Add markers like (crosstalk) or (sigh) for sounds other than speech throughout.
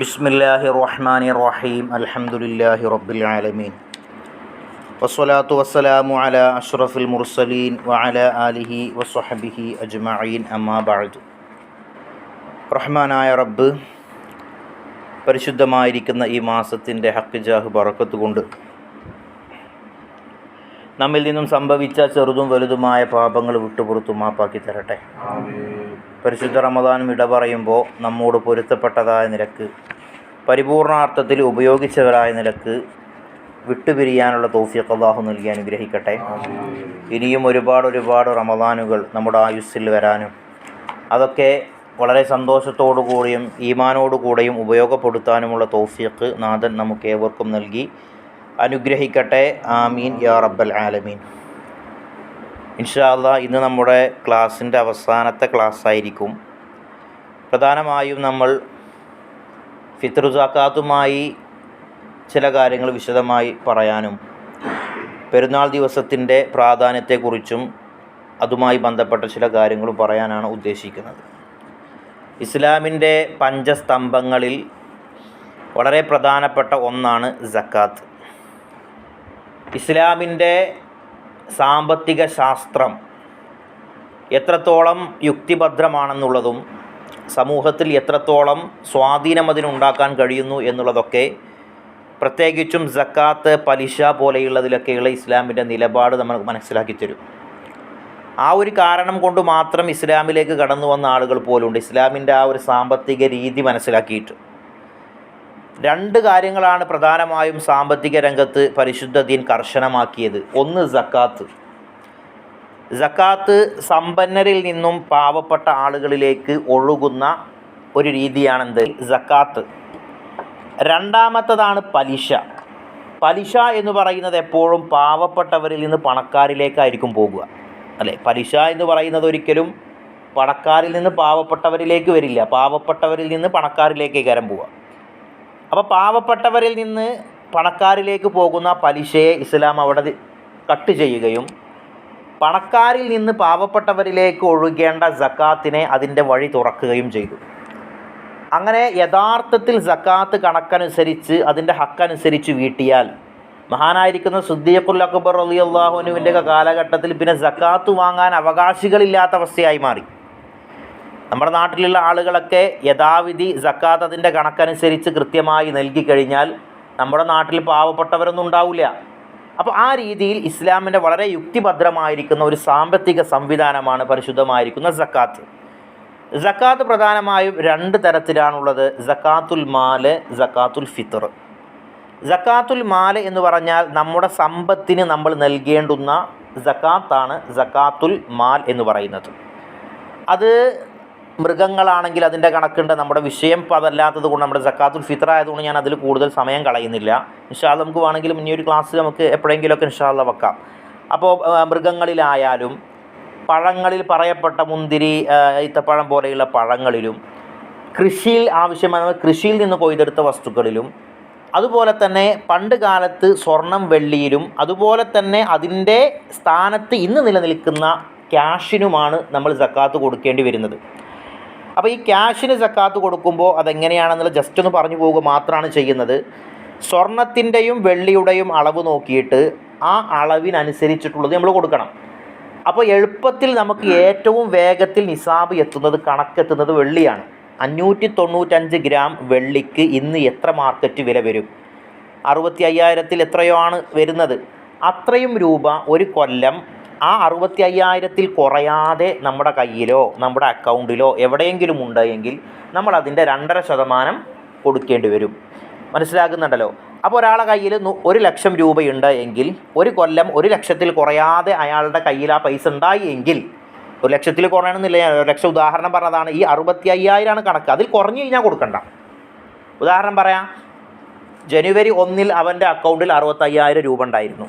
ബിസ്മില്ലാഹി റഹ്മാനി റഹീം അലഹമുല്ലാഹി റബ്ബിൽ ആലമീൻ വസ്സലാത്തു വസ്സലാമു അല അഷ്റഫുൽ മുർസലീൻ വഅല ആലിഹി വസ്വഹബിഹി അജ്മഈൻ. അമ്മാബാദു ബഅദ്. റഹ്മാനായ റബ്ബ് പരിശുദ്ധമായിരിക്കുന്ന ഈ മാസത്തിന്റെ ഹക്കിജാഹ് ബറക്കത്ത് കൊണ്ട് നമ്മിൽ നിന്നും സംഭവിച്ച ചെറുതും വലുതുമായ പാപങ്ങൾ വിട്ടുപുറത്തു മാപ്പാക്കി തരട്ടെ. പരിശുദ്ധ റമദാനും ഇട പറയുമ്പോൾ നമ്മോട് പൊരുത്തപ്പെട്ടതായ നിരക്ക് പരിപൂർണാർത്ഥത്തിൽ ഉപയോഗിച്ചവരായ നിലയ്ക്ക് വിട്ടുപിരിയാനുള്ള തോഫിയൊക്കെ അള്ളാഹു നൽകി അനുഗ്രഹിക്കട്ടെ. ഇനിയും ഒരുപാട് ഒരുപാട് റമദാനുകൾ നമ്മുടെ ആയുസ്സിൽ വരാനും അതൊക്കെ വളരെ സന്തോഷത്തോടു കൂടിയും ഈമാനോടു കൂടെയും ഉപയോഗപ്പെടുത്താനുമുള്ള തോഫിയക്ക് നാഥൻ നമുക്ക് ഏവർക്കും നൽകി അനുഗ്രഹിക്കട്ടെ. ആമീൻ. യാ റബ്ബൽ ആലമീൻ. ഇൻഷാല്ല ഇന്ന് നമ്മുടെ ക്ലാസ്സിന്റെ അവസാനത്തെ ക്ലാസ് ആയിരിക്കും പ്രധാനമായും നമ്മൾ ഫിത്രു സക്കാത്തുമായി ചില കാര്യങ്ങൾ വിശദമായി പറയാനും പെരുന്നാൾ ദിവസത്തിന്റെ പ്രാധാന്യത്തെക്കുറിച്ചും അതുമായി ബന്ധപ്പെട്ട ചില കാര്യങ്ങളും പറയാനാണ് ഉദ്ദേശിക്കുന്നത്. ഇസ്ലാമിന്റെ പഞ്ചസ്തംഭങ്ങളിൽ വളരെ പ്രധാനപ്പെട്ട ഒന്നാണ് സക്കാത്ത്. ഇസ്ലാമിന്റെ സാമ്പത്തിക ശാസ്ത്രം എത്രത്തോളം യുക്തിഭദ്രമാണെന്നുള്ളതും സമൂഹത്തിൽ എത്രത്തോളം സ്വാധീനം അതിനുണ്ടാക്കാൻ കഴിയുന്നു എന്നുള്ളതൊക്കെ പ്രത്യേകിച്ചും ജക്കാത്ത് പലിശ പോലെയുള്ളതിലൊക്കെയുള്ള ഇസ്ലാമിന്റെ നിലപാട് നമ്മൾ മനസ്സിലാക്കി തരും. ആ ഒരു കാരണം കൊണ്ട് മാത്രം ഇസ്ലാമിലേക്ക് കടന്നു വന്ന ആളുകൾ പോലുണ്ട്. ഇസ്ലാമിന്റെ ആ ഒരു സാമ്പത്തിക രീതി മനസ്സിലാക്കിയിട്ട്. രണ്ട് കാര്യങ്ങളാണ് പ്രധാനമായും സാമ്പത്തിക രംഗത്ത് പരിശുദ്ധ ദീൻ കർശനമാക്കിയത്. ഒന്ന് സക്കാത്ത്. സക്കാത്ത് സമ്പന്നരിൽ നിന്നും പാവപ്പെട്ട ആളുകളിലേക്ക് ഒഴുകുന്ന ഒരു രീതിയാണെന്ത്? സക്കാത്ത്. രണ്ടാമത്തതാണ് പലിശ. പലിശ എന്ന് പറയുന്നത് എപ്പോഴും പാവപ്പെട്ടവരിൽ നിന്ന് പണക്കാരിലേക്കായിരിക്കും പോകുക. അല്ലേ? പലിശ എന്ന് പറയുന്നത് ഒരിക്കലും പണക്കാരിൽ നിന്ന് പാവപ്പെട്ടവരിലേക്ക് വരില്ല. പാവപ്പെട്ടവരിൽ നിന്ന് പണക്കാരിലേക്ക് കരം പോവുക. അപ്പോൾ പാവപ്പെട്ടവരിൽ നിന്ന് പണക്കാരിലേക്ക് പോകുന്ന പലിശയെ ഇസ്ലാം അവിടെ കട്ട് ചെയ്യുകയും പണക്കാരിൽ നിന്ന് പാവപ്പെട്ടവരിലേക്ക് ഒഴുകേണ്ട സക്കാത്തിനെ അതിന്റെ വഴി തുറക്കുകയും ചെയ്തു. അങ്ങനെ യഥാർത്ഥത്തിൽ സക്കാത്ത് കണക്കനുസരിച്ച് അതിന്റെ ഹക്കനുസരിച്ച് വീട്ടിയാൽ മഹാനായിരിക്കുന്ന സുദ്ദീഖുൽ അക്ബർ അലി അള്ളാഹുനുവിന്റെ കാലഘട്ടത്തിൽ പിന്നെ സക്കാത്ത് വാങ്ങാൻ അവകാശികളില്ലാത്ത അവസ്ഥയായി മാറി. നമ്മുടെ നാട്ടിലുള്ള ആളുകളൊക്കെ യഥാവിധി സക്കാത്ത് അതിന്റെ കണക്കനുസരിച്ച് കൃത്യമായി നൽകി കഴിഞ്ഞാൽ നമ്മുടെ നാട്ടിൽ പാവപ്പെട്ടവരൊന്നും ഉണ്ടാവില്ല. അപ്പോൾ ആ രീതിയിൽ ഇസ്ലാമിന്റെ വളരെ യുക്തിഭദ്രമായിരിക്കുന്ന ഒരു സാമ്പത്തിക സംവിധാനമാണ് പരിശുദ്ധമായിരിക്കുന്ന സക്കാത്ത്. സക്കാത്ത് പ്രധാനമായും രണ്ട് തരത്തിലാണുള്ളത്. സക്കാത്തുൽ മാൽ സക്കാത്തുൽ ഫിത്തർ സക്കാത്തുൽ മാൽ എന്ന് പറഞ്ഞാൽ നമ്മുടെ സമ്പത്തിന് നമ്മൾ നൽകേണ്ടുന്ന സക്കാത്താണ് സക്കാത്തുൽ മാൽ എന്ന് പറയുന്നത്. അത് മൃഗങ്ങളാണെങ്കിൽ അതിന്റെ കണക്കുണ്ട്. നമ്മുടെ വിഷയം ഇപ്പോൾ അതല്ലാത്തത് കൊണ്ട് നമ്മുടെ സക്കാത്തുൽ ഫിത്ര ആയതുകൊണ്ട് ഞാൻ അതിൽ കൂടുതൽ സമയം കളയുന്നില്ല. ഇൻഷാല്ല നമുക്ക് വേണമെങ്കിലും ഇനി ഒരു ക്ലാസ് നമുക്ക് എപ്പോഴെങ്കിലുമൊക്കെ ഇൻഷാല്ല വെക്കാം. അപ്പോൾ മൃഗങ്ങളിലായാലും പഴങ്ങളിൽ പറയപ്പെട്ട മുന്തിരി ഈത്തപ്പഴം പോലെയുള്ള പഴങ്ങളിലും കൃഷിയിൽ ആവശ്യമായ കൃഷിയിൽ നിന്ന് കൊയ്തെടുത്ത വസ്തുക്കളിലും അതുപോലെ തന്നെ പണ്ട് കാലത്ത് സ്വർണം വെള്ളിയിലും അതുപോലെ തന്നെ അതിന്റെ സ്ഥാനത്ത് ഇന്ന് നിലനിൽക്കുന്ന ക്യാഷിനുമാണ് നമ്മൾ സക്കാത്ത് കൊടുക്കേണ്ടി വരുന്നത്. അപ്പോൾ ഈ ക്യാഷിന് സക്കാത്ത് കൊടുക്കുമ്പോൾ അതെങ്ങനെയാണെന്നുള്ള ജസ്റ്റ് ഒന്ന് പറഞ്ഞു പോവുക മാത്രമാണ് ചെയ്യുന്നത്. സ്വർണത്തിന്റെയും വെള്ളിയുടെയും അളവ് നോക്കിയിട്ട് ആ അളവിനനുസരിച്ചിട്ടുള്ളത് നമ്മൾ കൊടുക്കണം. അപ്പോൾ എളുപ്പത്തിൽ നമുക്ക് ഏറ്റവും വേഗത്തിൽ നിസാബ് എത്തുന്നത് കണക്കെത്തുന്നത് വെള്ളിയാണ്. അഞ്ഞൂറ്റി തൊണ്ണൂറ്റഞ്ച് ഗ്രാം വെള്ളിക്ക് ഇന്ന് എത്ര മാർക്കറ്റ് വില വരും? അറുപത്തി അയ്യായിരത്തിൽ എത്രയോ ആണ് വരുന്നത്. അത്രയും രൂപ ഒരു കൊല്ലം ആ അറുപത്തി അയ്യായിരത്തിൽ കുറയാതെ നമ്മുടെ കയ്യിലോ നമ്മുടെ അക്കൗണ്ടിലോ എവിടെയെങ്കിലും ഉണ്ടെങ്കിൽ നമ്മൾ അതിന്റെ രണ്ടര ശതമാനം കൊടുക്കേണ്ടി വരും. മനസ്സിലാകുന്നുണ്ടല്ലോ അപ്പോൾ ഒരാളെ കയ്യിൽ ഒരു ലക്ഷം രൂപയുണ്ട് എങ്കിൽ ഒരു കൊല്ലം ഒരു ലക്ഷത്തിൽ കുറയാതെ അയാളുടെ കയ്യിൽ ആ പൈസ ഉണ്ടായി എങ്കിൽ ഒരു ലക്ഷത്തിൽ കുറയണമെന്നില്ല ഞാൻ ഒരു ലക്ഷം ഉദാഹരണം പറഞ്ഞതാണ് ഈ അറുപത്തി അയ്യായിരമാണ് കണക്ക്. അതിൽ കുറഞ്ഞു കഴിഞ്ഞാൽ കൊടുക്കണ്ട. ഉദാഹരണം പറയാം ജനുവരി ഒന്നിൽ അവന്റെ അക്കൗണ്ടിൽ അറുപത്തയ്യായിരം രൂപ ഉണ്ടായിരുന്നു.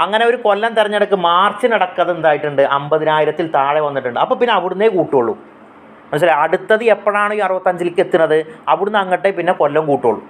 അങ്ങനെ ഒരു കൊല്ലം തിരഞ്ഞെടുക്ക് മാർച്ചിനടക്കത് എന്തായിട്ടുണ്ട് അമ്പതിനായിരത്തിൽ താഴെ വന്നിട്ടുണ്ട്. അപ്പോൾ പിന്നെ അവിടുന്നേ കൂട്ടുള്ളൂ. മനസ്സിലായി? അടുത്തത് എപ്പോഴാണ് ഈ അറുപത്തഞ്ചിലേക്ക് എത്തുന്നത്? അവിടുന്ന് അങ്ങോട്ടേ പിന്നെ കൊല്ലം കൂട്ടുള്ളൂ.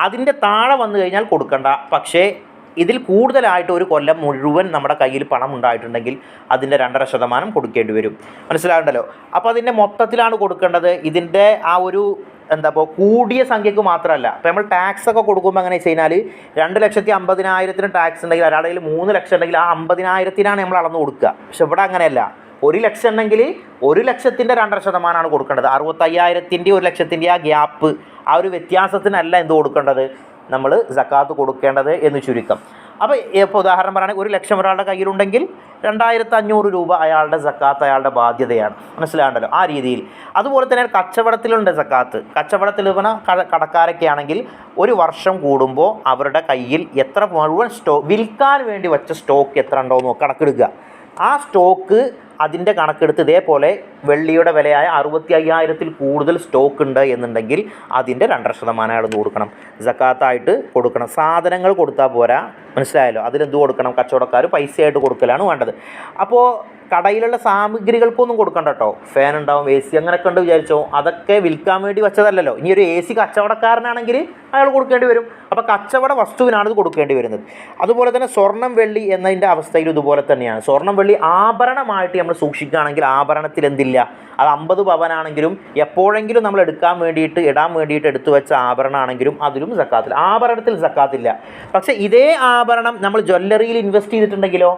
അതിന്റെ താഴെ വന്നു കഴിഞ്ഞാൽ കൊടുക്കണ്ട. പക്ഷേ ഇതിൽ കൂടുതലായിട്ട് ഒരു കൊല്ലം മുഴുവൻ നമ്മുടെ കയ്യിൽ പണം ഉണ്ടായിട്ടുണ്ടെങ്കിൽ അതിന്റെ രണ്ടര ശതമാനം കൊടുക്കേണ്ടി വരും. മനസ്സിലാകണ്ടല്ലോ? അപ്പോൾ അതിന്റെ മൊത്തത്തിലാണ് കൊടുക്കേണ്ടത്. ഇതിന്റെ ആ ഒരു എന്താ ഇപ്പോൾ കൂടിയ സംഖ്യക്ക് മാത്രമല്ല. ഇപ്പോൾ നമ്മൾ ടാക്സ് ഒക്കെ കൊടുക്കുമ്പോൾ എങ്ങനെ വെച്ച് കഴിഞ്ഞാൽ രണ്ട് ലക്ഷത്തി അമ്പതിനായിരത്തിന് ടാക്സ് ഉണ്ടെങ്കിൽ ഒരാളുടെ കയ്യിൽ മൂന്ന് ലക്ഷം ഉണ്ടെങ്കിൽ ആ അമ്പതിനായിരത്തിനാണ് നമ്മൾ അളന്ന് കൊടുക്കുക. പക്ഷെ ഇവിടെ അങ്ങനെയല്ല. ഒരു ലക്ഷം ഉണ്ടെങ്കിൽ ഒരു ലക്ഷത്തിന്റെ രണ്ടര ശതമാനമാണ് കൊടുക്കേണ്ടത്. അറുപത്തയ്യായിരത്തിന്റെ ഒരു ലക്ഷത്തിന്റെ ആ ഗ്യാപ്പ് ആ ഒരു വ്യത്യാസത്തിനല്ല എന്ത് കൊടുക്കേണ്ടത്? നമ്മൾ സക്കാത്ത് കൊടുക്കേണ്ടത് എന്ന് ചുരുക്കം. അപ്പോൾ ഇപ്പോൾ ഉദാഹരണം പറയുകയാണെങ്കിൽ ഒരു ലക്ഷം ഒരാളുടെ കയ്യിലുണ്ടെങ്കിൽ രണ്ടായിരത്തി അഞ്ഞൂറ് രൂപ അയാളുടെ സക്കാത്ത് അയാളുടെ ബാധ്യതയാണ്. മനസ്സിലാകണ്ടല്ലോ? ആ രീതിയിൽ. അതുപോലെ തന്നെ കച്ചവടത്തിലുണ്ട് സക്കാത്ത്. കച്ചവടത്തിൽ പറഞ്ഞാൽ കടക്കാരൊക്കെ ആണെങ്കിൽ ഒരു വർഷം കൂടുമ്പോൾ അവരുടെ കയ്യിൽ എത്ര മുഴുവൻ സ്റ്റോ വിൽക്കാൻ വേണ്ടി വെച്ച സ്റ്റോക്ക് എത്ര ഉണ്ടോ എന്ന് കണക്കെടുക്കുക. ആ സ്റ്റോക്ക് അതിന്റെ കണക്കെടുത്ത് ഇതേപോലെ വെള്ളിയുടെ വിലയായ അറുപത്തി അയ്യായിരത്തിൽ കൂടുതൽ സ്റ്റോക്ക് ഉണ്ട് എന്നുണ്ടെങ്കിൽ അതിന്റെ രണ്ടര ശതമാനം അയാൾ കൊടുക്കണം. ജക്കാത്തായിട്ട് കൊടുക്കണം. സാധനങ്ങൾ കൊടുത്താൽ പോരാ. മനസ്സിലായല്ലോ? അതിലെന്ത് കൊടുക്കണം? കച്ചവടക്കാർ പൈസയായിട്ട് കൊടുക്കലാണ് വേണ്ടത്. അപ്പോൾ കടയിലുള്ള സാമഗ്രികൾക്കൊന്നും കൊടുക്കണ്ട കേട്ടോ ഫാൻ ഉണ്ടാവും എ സി അങ്ങനെയൊക്കെ ഉണ്ട് വിചാരിച്ചോ. അതൊക്കെ വിൽക്കാൻ വേണ്ടി വെച്ചതല്ലല്ലോ. ഇനി ഒരു എ സി കച്ചവടക്കാരനാണെങ്കിൽ അയാൾ കൊടുക്കേണ്ടി വരും. അപ്പോൾ കച്ചവട വസ്തുവിനാണ് ഇത് കൊടുക്കേണ്ടി വരുന്നത്. അതുപോലെ തന്നെ സ്വർണം വെള്ളി എന്നതിന്റെ അവസ്ഥയിൽ ഇതുപോലെ തന്നെയാണ്. സ്വർണം വെള്ളി ആഭരണമായിട്ട് നമ്മൾ സൂക്ഷിക്കുകയാണെങ്കിൽ ആഭരണത്തിൽ എന്തില്ല? അത് അമ്പത് പവനാണെങ്കിലും എപ്പോഴെങ്കിലും നമ്മൾ എടുക്കാൻ വേണ്ടിയിട്ട് ഇടാൻ വേണ്ടിയിട്ട് എടുത്തു വെച്ച ആഭരണമാണെങ്കിലും അതിലും സക്കാത്തില്ല. ആഭരണത്തിൽ സക്കാത്തില്ല. പക്ഷേ ഇതേ ആഭരണം നമ്മൾ ജ്വല്ലറിയിൽ ഇൻവെസ്റ്റ് ചെയ്തിട്ടുണ്ടെങ്കിലോ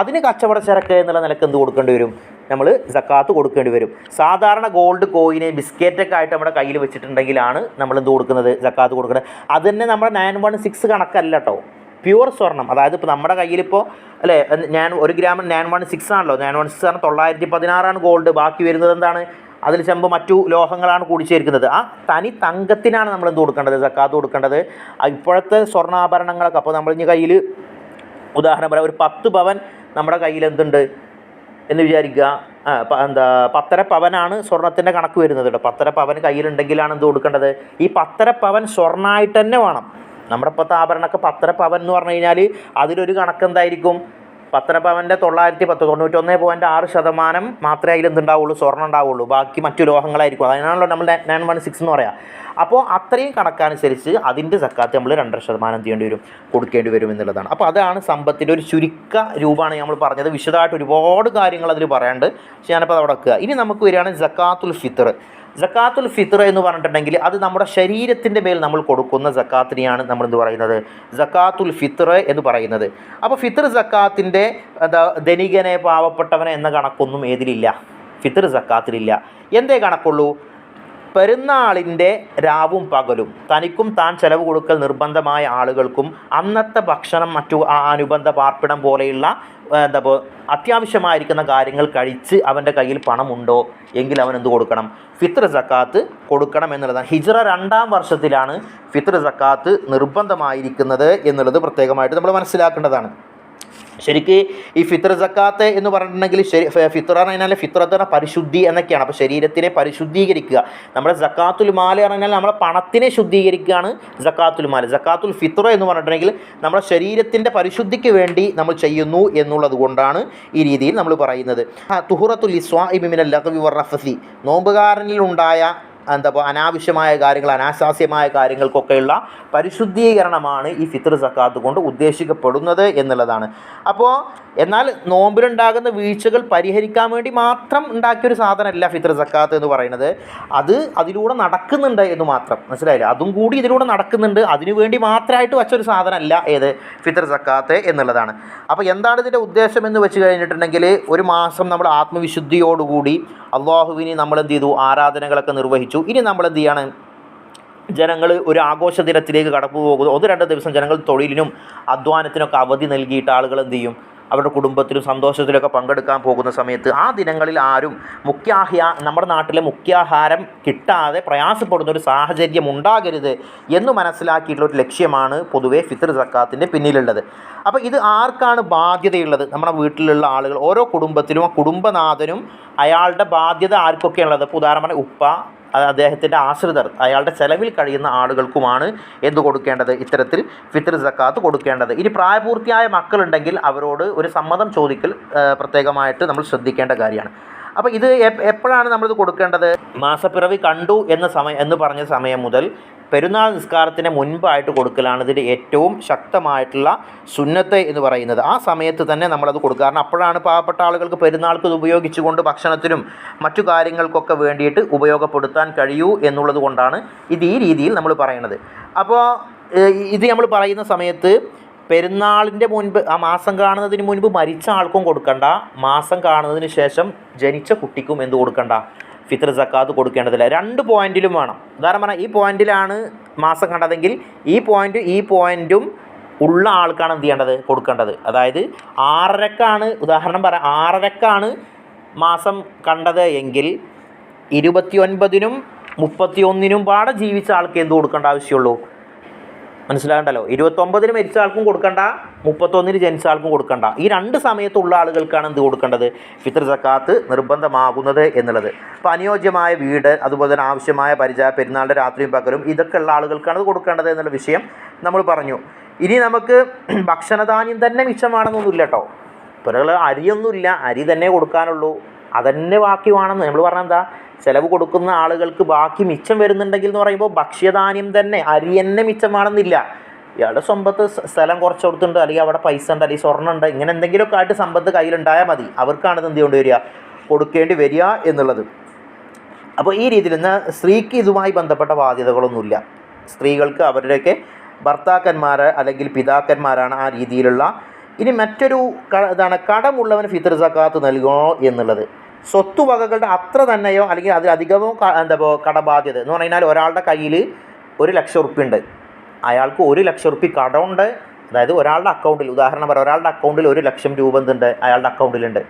അതിന് കച്ചവട ചരക്ക് എന്നുള്ള നിലയ്ക്ക് എന്ത് കൊടുക്കേണ്ടി വരും? നമ്മൾ സക്കാത്ത് കൊടുക്കേണ്ടി വരും. സാധാരണ ഗോൾഡ് കോയിന് ബിസ്ക്കറ്റൊക്കെ ആയിട്ട് നമ്മുടെ കയ്യിൽ വെച്ചിട്ടുണ്ടെങ്കിലാണ് നമ്മൾ എന്ത് കൊടുക്കുന്നത്? സക്കാത്ത് കൊടുക്കുന്നത്. അത് തന്നെ നമ്മുടെ നയൻ വൺ സിക്സ് കണക്കല്ല കേട്ടോ പ്യുവർ സ്വർണം. അതായത് ഇപ്പോൾ നമ്മുടെ കയ്യിലിപ്പോൾ അല്ലേ ഞാൻ ഒരു ഗ്രാമം നയൻ വൺ സിക്സ് ആണല്ലോ. നയൻ വൺ സിക്സ് ആണ് തൊള്ളായിരത്തി പതിനാറാണ് ഗോൾഡ് ബാക്കി വരുന്നത് എന്താണ്? അതിൽ ചെമ്പ് മറ്റു ലോഹങ്ങളാണ് കൂടിച്ചേർക്കുന്നത് ആ തനി തങ്കത്തിനാണ് നമ്മൾ എന്ത് കൊടുക്കേണ്ടത്? സക്കാത്ത് കൊടുക്കേണ്ടത്. ഇപ്പോഴത്തെ സ്വർണാഭരണങ്ങളൊക്കെ അപ്പോൾ നമ്മൾ ഇനി കയ്യിൽ ഉദാഹരണം പറയാം ഒരു പത്ത് പവൻ നമ്മുടെ കയ്യിൽ എന്തുണ്ട് എന്ന് വിചാരിക്കുക. എന്താ പത്തര പവനാണ് സ്വർണത്തിന്റെ കണക്ക് വരുന്നത് കേട്ടോ പത്തര പവൻ കയ്യിലുണ്ടെങ്കിലാണ് എന്ത് കൊടുക്കേണ്ടത്? ഈ പത്തര പവൻ സ്വർണമായിട്ട് തന്നെ വേണം. നമ്മുടെ ഇപ്പോഴത്തെ ആഭരണമൊക്കെ പത്തര പവൻ എന്ന് പറഞ്ഞു കഴിഞ്ഞാൽ അതിലൊരു കണക്ക് എന്തായിരിക്കും പത്തര പവന്റെ തൊള്ളായിരത്തി പത്ത് തൊണ്ണൂറ്റൊന്ന് പോയിന്റ് ആറ് ശതമാനം മാത്രമേ അതിൽ എന്തുണ്ടാവുള്ളൂ? സ്വർണം ഉണ്ടാവുള്ളൂ. ബാക്കി മറ്റു ലോഹങ്ങളായിരിക്കും. അതിനാണല്ലോ നമ്മൾ നയൻ വൺ സിക്സ് എന്ന് പറയാം. അപ്പോൾ അത്രയും കണക്കനുസരിച്ച് അതിന്റെ സക്കാത്ത് നമ്മൾ രണ്ടര ശതമാനം ചെയ്യേണ്ടി വരും കൊടുക്കേണ്ടി വരും എന്നുള്ളതാണ്. അപ്പോൾ അതാണ് സമ്പത്തിന്റെ ഒരു ചുരുക്ക രൂപമാണ് നമ്മൾ പറഞ്ഞത്. വിശദമായിട്ട് ഒരുപാട് കാര്യങ്ങൾ അതിൽ പറയാണ്ട് പക്ഷേ ഞാനപ്പോൾ അത് അവിടെ വെക്കുക. ഇനി നമുക്ക് വരികയാണ് ജക്കാത്തുൽ ഫിത്തർ ജക്കാത്തുൽ ഫിത്ര എന്ന് പറഞ്ഞിട്ടുണ്ടെങ്കിൽ അത് നമ്മുടെ ശരീരത്തിന്റെ മേൽ നമ്മൾ കൊടുക്കുന്ന ജക്കാത്തിനെയാണ് നമ്മൾ എന്ത് പറയുന്നത്? ജക്കാത്തുൽ ഫിത്ര എന്ന് പറയുന്നത്. അപ്പോൾ ഫിത്തർ ജക്കാത്തിന്റെ എന്താ ധനികനെ പാവപ്പെട്ടവനെ എന്ന കണക്കൊന്നും ഏതിലില്ല. ഫിത്തർ ജക്കാത്തിലില്ല എന്തേ കണക്കുള്ളൂ? പെരുന്നാളിന്റെ രാവും പകലും. തനിക്കും താൻ ചെലവ് കൊടുക്കൽ നിർബന്ധമായ ആളുകൾക്കും അന്നത്തെ ഭക്ഷണം മറ്റു അനുബന്ധ പാർപ്പിടം പോലെയുള്ള എന്താ അത്യാവശ്യമായിരിക്കുന്ന കാര്യങ്ങൾ കഴിച്ച് അവന്റെ കയ്യിൽ പണമുണ്ടോ എങ്കിൽ അവൻ എന്ത് കൊടുക്കണം? ഫിത്ര സക്കാത്ത് കൊടുക്കണം എന്നുള്ളതാണ്. ഹിജ്റ രണ്ടാം വർഷത്തിലാണ് ഫിത്ര സക്കാത്ത് നിർബന്ധമായിരിക്കുന്നത് എന്നുള്ളത് പ്രത്യേകമായിട്ട് നമ്മൾ മനസ്സിലാക്കേണ്ടതാണ്. ശരിക്ക് ഈ ഫിത്ര ജക്കാത്ത് എന്ന് പറഞ്ഞിട്ടുണ്ടെങ്കിൽ ശരി ഫിത്ര എന്ന് പറഞ്ഞാൽ ഫിത്രത്ത് പറഞ്ഞാൽ പരിശുദ്ധി എന്നൊക്കെയാണ്. അപ്പോൾ ശരീരത്തിനെ പരിശുദ്ധീകരിക്കുക. നമ്മുടെ ജക്കാത്തുൽ മാല എന്ന് പറഞ്ഞാൽ നമ്മൾ പണത്തിനെ ശുദ്ധീകരിക്കുകയാണ് ജക്കാത്തുൽ മാല. ജക്കാത്തുൽ ഫിത്ര എന്ന് പറഞ്ഞിട്ടുണ്ടെങ്കിൽ നമ്മുടെ ശരീരത്തിന്റെ പരിശുദ്ധിക്ക് വേണ്ടി നമ്മൾ ചെയ്യുന്നു എന്നുള്ളത് കൊണ്ടാണ് ഈ രീതിയിൽ നമ്മൾ പറയുന്നത്. തുഹുറത്തുൽ ഇസ്വാ ലഹവി വറഫസി നോമ്പുകാരനിലുണ്ടായ എന്താ അനാവശ്യമായ കാര്യങ്ങൾ അനാശാസ്യമായ കാര്യങ്ങൾക്കൊക്കെയുള്ള പരിശുദ്ധീകരണമാണ് ഈ ഫിത്ർ സക്കാത്ത് കൊണ്ട് ഉദ്ദേശിക്കപ്പെടുന്നത് എന്നുള്ളതാണ്. അപ്പോൾ എന്നാൽ നോമ്പിലുണ്ടാകുന്ന വീഴ്ചകൾ പരിഹരിക്കാൻ വേണ്ടി മാത്രം ഉണ്ടാക്കിയൊരു സാധനമല്ല ഫിത്ർ സക്കാത്ത് എന്ന് പറയുന്നത്. അത് അതിലൂടെ നടക്കുന്നുണ്ട് എന്ന് മാത്രം. മനസ്സിലായില്ലേ? അതും കൂടി ഇതിലൂടെ നടക്കുന്നുണ്ട്. അതിനുവേണ്ടി മാത്രമായിട്ട് വച്ചൊരു സാധനമല്ല ഏത്? ഫിത്ർ സക്കാത്ത് എന്നുള്ളതാണ്. അപ്പോൾ എന്താണ് ഇതിന്റെ ഉദ്ദേശം എന്ന് വെച്ച് കഴിഞ്ഞിട്ടുണ്ടെങ്കിൽ ഒരു മാസം നമ്മൾ ആത്മവിശുദ്ധിയോടുകൂടി അള്ളാഹുവിനെ നമ്മൾ എന്ത് ചെയ്തു? ആരാധനകളൊക്കെ നിർവഹിച്ചു. ഇനി നമ്മൾ എന്ത് ചെയ്യാണ്? ജനങ്ങൾ ഒരു ആഘോഷ ദിനത്തിലേക്ക് കടപ്പ് പോകുന്നു. ഒന്ന് രണ്ട് ദിവസം ജനങ്ങൾ തൊഴിലിനും അധ്വാനത്തിനൊക്കെ അവധി നൽകിയിട്ട് ആളുകൾ എന്ത് ചെയ്യും? അവരുടെ കുടുംബത്തിലും സന്തോഷത്തിലൊക്കെ പങ്കെടുക്കാൻ പോകുന്ന സമയത്ത് ആ ദിനങ്ങളിൽ ആരും മുഖ്യാഹ്യ നമ്മുടെ നാട്ടിലെ മുഖ്യാഹാരം കിട്ടാതെ പ്രയാസപ്പെടുന്ന ഒരു സാഹചര്യം ഉണ്ടാകരുത് എന്ന് മനസ്സിലാക്കിയിട്ടുള്ള ഒരു ലക്ഷ്യമാണ് പൊതുവേ ഫിത്തർ സക്കാത്തിന്റെ പിന്നിലുള്ളത്. അപ്പോൾ ഇത് ആർക്കാണ് ബാധ്യതയുള്ളത്? നമ്മുടെ വീട്ടിലുള്ള ആളുകൾ ഓരോ കുടുംബത്തിലും ആ കുടുംബനാഥനും അയാളുടെ ബാധ്യത ആർക്കൊക്കെയുള്ളത് ഇപ്പോൾ ഉദാഹരണം ഉപ്പ അത് അദ്ദേഹത്തിന്റെ ആശ്രിതർ അയാളുടെ ചെലവിൽ കഴിയുന്ന ആളുകൾക്കുമാണ് എന്ത് കൊടുക്കേണ്ടത്? ഇത്തരത്തിൽ ഫിത്ർ സക്കാത്ത് കൊടുക്കേണ്ടത്. ഇനി പ്രായപൂർത്തിയായ മക്കളുണ്ടെങ്കിൽ അവരോട് ഒരു സമ്മതം ചോദിക്കൽ പ്രത്യേകമായിട്ട് നമ്മൾ ശ്രദ്ധിക്കേണ്ട കാര്യമാണ്. അപ്പോൾ ഇത് എപ്പോഴാണ് നമ്മളിത് കൊടുക്കേണ്ടത്? മാസപ്പിറവി കണ്ടു എന്ന സമയം എന്ന് പറഞ്ഞ സമയം മുതൽ പെരുന്നാൾ നിസ്കാരത്തിന് മുൻപായിട്ട് കൊടുക്കലാണ് ഇതിന്റെ ഏറ്റവും ശക്തമായിട്ടുള്ള സുന്നത്ത് എന്ന് പറയുന്നത്. ആ സമയത്ത് തന്നെ നമ്മളത് കൊടുക്കുക. കാരണം അപ്പോഴാണ് പാവപ്പെട്ട ആളുകൾക്ക് പെരുന്നാൾക്ക് ഇത് ഉപയോഗിച്ചുകൊണ്ട് ഭക്ഷണത്തിനും മറ്റു കാര്യങ്ങൾക്കൊക്കെ വേണ്ടിയിട്ട് ഉപയോഗപ്പെടുത്താൻ കഴിയൂ എന്നുള്ളത് കൊണ്ടാണ് ഇത് ഈ രീതിയിൽ നമ്മൾ പറയുന്നത് അപ്പോൾ ഇത് നമ്മൾ പറയുന്ന സമയത്ത് പെരുന്നാളിന്റെ മുൻപ് ആ മാസം കാണുന്നതിന് മുൻപ് മരിച്ച ആൾക്കും കൊടുക്കണ്ട. മാസം കാണുന്നതിന് ശേഷം ജനിച്ച കുട്ടിക്കും എന്ത് കൊടുക്കണ്ട? ഫിത്ർ സക്കാത്ത് കൊടുക്കേണ്ടതില്ല. രണ്ട് പോയിന്റിലും വേണം. ഉദാഹരണം പറഞ്ഞാൽ ഈ പോയിന്റിലാണ് മാസം കണ്ടതെങ്കിൽ ഈ പോയിന്റ് ഈ പോയിന്റും ഉള്ള ആൾക്കാണ് എന്ത് ചെയ്യേണ്ടത്? കൊടുക്കേണ്ടത്. അതായത് ആറരക്കാണ് ഉദാഹരണം പറയാം ആറരക്കാണ് മാസം കണ്ടത് എങ്കിൽ ഇരുപത്തി ഒൻപതിനും മുപ്പത്തി ഒന്നിനും പാടെ ജീവിച്ച ആൾക്ക് എന്ത് കൊടുക്കേണ്ട ആവശ്യമുള്ളൂ? മനസ്സിലാകണ്ടല്ലോ? ഇരുപത്തൊമ്പതിന് മരിച്ച ആൾക്കും കൊടുക്കണ്ട മുപ്പത്തൊന്നിന് ജനിച്ച ആൾക്കും കൊടുക്കണ്ട. ഈ രണ്ട് സമയത്തുള്ള ആളുകൾക്കാണ് എന്ത് കൊടുക്കേണ്ടത്? ഫിത്ർ സക്കാത്ത് നിർബന്ധമാകുന്നത് എന്നുള്ളത്. അപ്പോൾ അനുയോജ്യമായ വീട് അതുപോലെ തന്നെ ആവശ്യമായ പരിചയ പെരുന്നാളിന്റെ രാത്രിയും പകലും ഇതൊക്കെ ഉള്ള ആളുകൾക്കാണ് ഇത് കൊടുക്കേണ്ടത് എന്നുള്ള വിഷയം നമ്മൾ പറഞ്ഞു. ഇനി നമുക്ക് ഭക്ഷണധാന്യം തന്നെ മിച്ചമാണെന്നൊന്നുമില്ല കേട്ടോ ഇപ്പോൾ അരിയൊന്നുമില്ല അരി തന്നെ കൊടുക്കാനുള്ളൂ. അതന്നെ ബാക്കി വേണമെന്ന് നമ്മൾ പറഞ്ഞാൽ എന്താ? ചിലവ് കൊടുക്കുന്ന ആളുകൾക്ക് ബാക്കി മിച്ചം വരുന്നുണ്ടെങ്കിൽ എന്ന് പറയുമ്പോൾ ഭക്ഷ്യധാന്യം തന്നെ അരി തന്നെ മിച്ചമാണെന്നില്ല. ഇയാളുടെ സമ്പത്ത് സ്ഥ- സ്ഥലം കുറച്ച് കൊടുത്തുണ്ട് അല്ലെങ്കിൽ അവിടെ പൈസ ഉണ്ട് അല്ലെങ്കിൽ സ്വർണം ഉണ്ട് ഇങ്ങനെ എന്തെങ്കിലുമൊക്കെ ആയിട്ട് സമ്പത്ത് കയ്യിലുണ്ടായാൽ മതി. അവർക്കാണ് ഇത് എന്ത് ചെയ്യേണ്ടി വരിക? കൊടുക്കേണ്ടി വരിക എന്നുള്ളത്. അപ്പോൾ ഈ രീതിയിൽ നിന്ന് സ്ത്രീക്ക് ഇതുമായി ബന്ധപ്പെട്ട ബാധ്യതകളൊന്നുമില്ല. സ്ത്രീകൾക്ക് അവരുടെയൊക്കെ ഭർത്താക്കന്മാർ അല്ലെങ്കിൽ പിതാക്കന്മാരാണ് ആ രീതിയിലുള്ള ഇനി മറ്റൊരു ഇതാണ് കടമുള്ളവന് ഫിത്തർ സക്കാത്ത് നൽകണോ എന്നുള്ളത്. സ്വത്തുവകകളുടെ അത്ര തന്നെയോ അല്ലെങ്കിൽ അതിലധികമോ എന്താ ഇപ്പോൾ കടബാധ്യത? എന്ന് പറഞ്ഞാൽ ഒരാളുടെ കയ്യിൽ ഒരു ലക്ഷം ഉറുപ്പ്യ ഉണ്ട് അയാൾക്ക് ഒരു ലക്ഷം ഉറുപ്പ്യ കടമുണ്ട്. അതായത് ഒരാളുടെ അക്കൗണ്ടിൽ ഉദാഹരണം പറയാം ഒരാളുടെ അക്കൗണ്ടിൽ ഒരു ലക്ഷം രൂപ എന്തുണ്ട്? അയാളുടെ അക്കൗണ്ടിലുണ്ട്.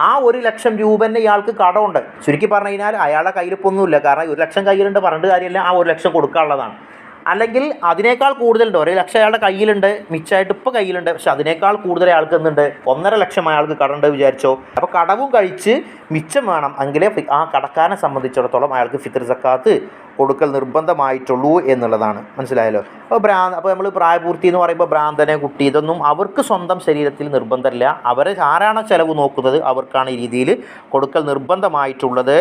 ആ ഒരു ലക്ഷം രൂപ തന്നെ ഇയാൾക്ക് കടമുണ്ട്. ചുരുക്കി പറഞ്ഞു കഴിഞ്ഞാൽ അയാളുടെ കയ്യിലിപ്പോൾ ഒന്നുമില്ല കാരണം ഒരു ലക്ഷം കയ്യിലുണ്ട് പറഞ്ഞിട്ട് കാര്യമില്ല. ആ ഒരു ലക്ഷം കൊടുക്കാനുള്ളതാണ്. അല്ലെങ്കിൽ അതിനേക്കാൾ കൂടുതലുണ്ട്. ഒരു ലക്ഷം അയാളുടെ കയ്യിലുണ്ട് മിച്ചമായിട്ട് ഇപ്പോൾ കയ്യിലുണ്ട്. പക്ഷെ അതിനേക്കാൾ കൂടുതൽ അയാൾക്ക് എന്തുണ്ട്? ഒന്നര ലക്ഷം അയാൾക്ക് കടണ്ട് വിചാരിച്ചോ? അപ്പോൾ കടവും കഴിച്ച് മിച്ചം വേണം. എങ്കിലേ ആ കടക്കാരനെ സംബന്ധിച്ചിടത്തോളം അയാൾക്ക് ഫിത്തർ സക്കാത്ത് കൊടുക്കൽ നിർബന്ധമായിട്ടുള്ളൂ എന്നുള്ളതാണ്. മനസ്സിലായല്ലോ? അപ്പോൾ ഭ്രാ അപ്പോൾ നമ്മൾ പ്രായപൂർത്തി എന്ന് പറയുമ്പോൾ ഭ്രാന്തനെ കുട്ടി ഇതൊന്നും അവർക്ക് സ്വന്തം ശരീരത്തിൽ നിർബന്ധമില്ല. അവരെ ആരാണ് ചിലവ് നോക്കുന്നത് അവർക്കാണ് ഈ രീതിയിൽ കൊടുക്കൽ നിർബന്ധമായിട്ടുള്ളത്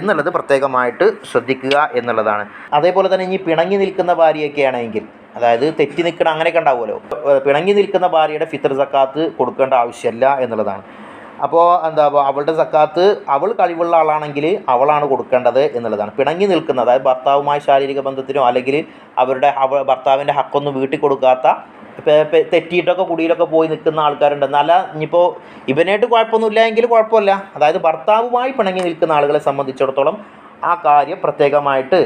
എന്നുള്ളത് പ്രത്യേകമായിട്ട് ശ്രദ്ധിക്കുക എന്നുള്ളതാണ്. അതേപോലെ തന്നെ ഇനി പിണങ്ങി നിൽക്കുന്ന ഭാര്യയൊക്കെ ആണെങ്കിൽ അതായത് തെറ്റി നിൽക്കണം അങ്ങനെയൊക്കെ ഉണ്ടാവുമല്ലോ. പിണങ്ങി നിൽക്കുന്ന ഭാര്യയുടെ ഫിത്തർ സക്കാത്ത് കൊടുക്കേണ്ട ആവശ്യമില്ല എന്നുള്ളതാണ്. അപ്പോൾ എന്താ അവളുടെ സക്കാത്ത് അവൾ കഴിവുള്ള ആളാണെങ്കിൽ അവളാണ് കൊടുക്കേണ്ടത് എന്നുള്ളതാണ്. പിണങ്ങി നിൽക്കുന്ന അതായത് ഭർത്താവുമായി ശാരീരിക ബന്ധത്തിനോ അല്ലെങ്കിൽ അവരുടെ അവ ഭർത്താവിന്റെ ഹക്കൊന്നും വീട്ടിൽ കൊടുക്കാത്ത തെറ്റിയിട്ടൊക്കെ കുടിയിലൊക്കെ പോയി നിൽക്കുന്ന ആൾക്കാരുണ്ട് എന്നല്ല ഇനിയിപ്പോൾ ഇവനായിട്ട് കുഴപ്പമൊന്നുമില്ല എങ്കിൽ കുഴപ്പമില്ല. അതായത് ഭർത്താവുമായി പിണങ്ങി നിൽക്കുന്ന ആളുകളെ സംബന്ധിച്ചിടത്തോളം ആ കാര്യം പ്രത്യേകമായിട്ട്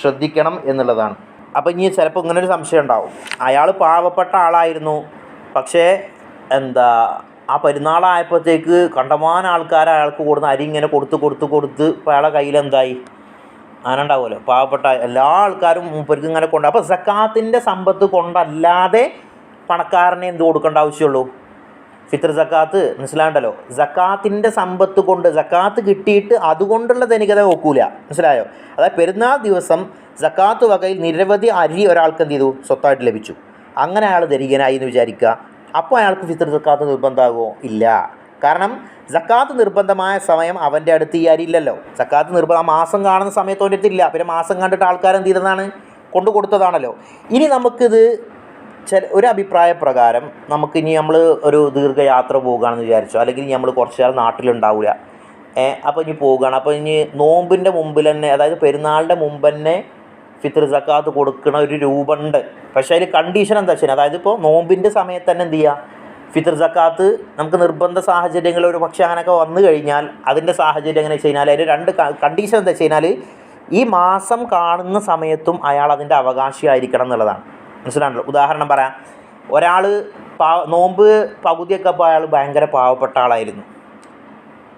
ശ്രദ്ധിക്കണം എന്നുള്ളതാണ്. അപ്പോൾ ഇനി ചിലപ്പോൾ ഇങ്ങനൊരു സംശയം ഉണ്ടാവും. അയാൾ പാവപ്പെട്ട ആളായിരുന്നു. പക്ഷേ എന്താ ആ പെരുന്നാളായപ്പോഴത്തേക്ക് കണ്ടമാന ആൾക്കാർ അയാൾക്ക് കൊടുത്ത് അരി ഇങ്ങനെ കൊടുത്ത് കൊടുത്ത് കൊടുത്ത് ഇപ്പോൾ അയാളെ കയ്യിലെന്തായി? അങ്ങനെ പാവപ്പെട്ട എല്ലാ ആൾക്കാരും മൂപ്പർക്ക് ഇങ്ങനെ കൊണ്ട് അപ്പോൾ സക്കാത്തിന്റെ സമ്പത്ത് കൊണ്ടല്ലാതെ പണക്കാരനെ എന്ത് കൊടുക്കേണ്ട ആവശ്യമുള്ളൂ? ഫിത്ര സക്കാത്ത് മനസ്സിലാണ്ടല്ലോ സക്കാത്തിന്റെ സമ്പത്ത് കൊണ്ട് സക്കാത്ത് കിട്ടിയിട്ട് അതുകൊണ്ടുള്ള ധനികത നോക്കൂല മനസ്സിലായോ? അതായത് പെരുന്നാൾ ദിവസം സക്കാത്ത് വകയിൽ നിരവധി അരി ഒരാൾക്ക് എന്ത് ചെയ്തു? സ്വത്തായിട്ട് ലഭിച്ചു. അങ്ങനെ അയാൾ ധനികനായി എന്ന് വിചാരിക്കുക. അപ്പോൾ അയാൾക്ക് ഫിത്തർ സക്കാത്ത് നിർബന്ധമാകുമോ? ഇല്ല. കാരണം സക്കാത്ത് നിർബന്ധമായ സമയം അവന്റെ അടുത്ത് ഈ അരി ഇല്ലല്ലോ. സക്കാത്ത് നിർബന്ധം മാസം കാണുന്ന സമയത്ത് അവന്റെ അടുത്തില്ല പിന്നെ മാസം കണ്ടിട്ട് ആൾക്കാർ എന്ത് ചെയ്തതാണ്? കൊണ്ടു കൊടുത്തതാണല്ലോ. ഇനി നമുക്കിത് ചില ഒരു അഭിപ്രായ പ്രകാരം നമുക്ക് ഇനി നമ്മൾ ഒരു ദീർഘയാത്ര പോകുകയാണെന്ന് വിചാരിച്ചോ? അല്ലെങ്കിൽ നമ്മൾ കുറച്ച് നാൾ നാട്ടിലുണ്ടാവില്ല അപ്പോൾ ഇനി പോവുകയാണ്. അപ്പോൾ ഇനി നോമ്പിന്റെ മുമ്പിൽ തന്നെ അതായത് പെരുന്നാളിന്റെ മുമ്പ് തന്നെ ഫിത്തർ സക്കാത്ത് കൊടുക്കുന്ന ഒരു രൂപമുണ്ട് പക്ഷേ അതിൽ കണ്ടീഷൻ എന്താ വെച്ചാൽ അതായത് ഇപ്പോൾ നോമ്പിന്റെ സമയത്ത് തന്നെ എന്ത് ചെയ്യുക ഫിത്തർ സക്കാത്ത് നമുക്ക് നിർബന്ധ സാഹചര്യങ്ങൾ ഒരു പക്ഷേ അങ്ങനെയൊക്കെ വന്നു കഴിഞ്ഞാൽ അതിന്റെ സാഹചര്യം എങ്ങനെ വെച്ച് കഴിഞ്ഞാൽ അതിന്റെ രണ്ട് കണ്ടീഷൻ എന്താ വെച്ച് കഴിഞ്ഞാൽ ഈ മാസം കാണുന്ന സമയത്തും അയാൾ അതിന്റെ അവകാശിയായിരിക്കണം എന്നുള്ളതാണ്. മനസ്സിലാണല്ലോ? ഉദാഹരണം പറയാം. ഒരാൾ പാ നോമ്പ് പകുതിയൊക്കെ അപ്പോൾ അയാൾ ഭയങ്കര പാവപ്പെട്ട ആളായിരുന്നു.